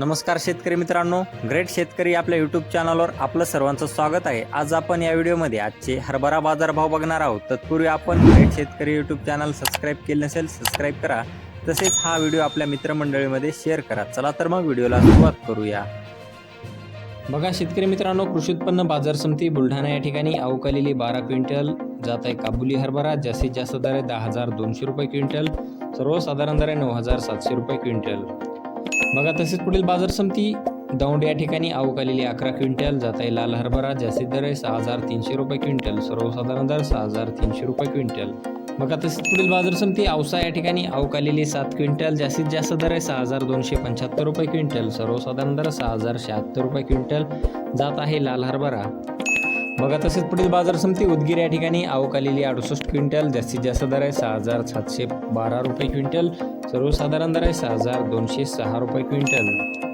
नमस्कार शेतकरी मित्रांनो ग्रेट शेतकरी आपल्या यूट्यूब चॅनलवर आपलं सर्वांचं स्वागत आहे. आज आपण या व्हिडिओमध्ये आजचे हरभरा बाजारभाव बघणार आहोत. तत्पूर्वी आपण ग्रेट शेतकरी यूट्यूब चॅनल सबस्क्राईब केले नसेल सबस्क्राईब करा. तसेच हा व्हिडिओ आपल्या मित्रमंडळीमध्ये शेअर करा. चला तर मग व्हिडिओला सुरुवात करूया. बघा शेतकरी मित्रांनो कृषी उत्पन्न बाजार समिती बुलढाणा या ठिकाणी अवकालेली बारा क्विंटल जात आहे काबुली हरभरा जास्तीत जास्त दर आहे दहा हजार दोनशे रुपये क्विंटल सर्वसाधारण दर आहे नऊ हजार सातशे रुपये क्विंटल. बघा तसेच पुढील बाजार समिती दौंड या ठिकाणी अवकालेली अकरा क्विंटल जात आहे लाल हरभरा जास्तीत दर आहे सहा हजार तीनशे रुपये क्विंटल सर्वसाधारण दर सहा हजार तीनशे रुपये क्विंटल. बघा तसेच पुढील बाजार समिती औसा या ठिकाणी अवकालेली सात क्विंटल जास्तीत जास्त दर आहे सहा हजार दोनशे पंच्याहत्तर रुपये क्विंटल सर्वसाधारण दर सहा हजार शहात्तर रुपये क्विंटल जात आहे लाल हरभरा. बघा तसेच पुढील बाजार समिती उदगीर या ठिकाणी अवकालेली अडुसष्ट क्विंटल जास्तीत जास्त दर आहे सहा हजार सातशे बारा रुपये क्विंटल सर्वसाधारण दर आहे सहा हजार दोनशे सहा रुपये क्विंटल.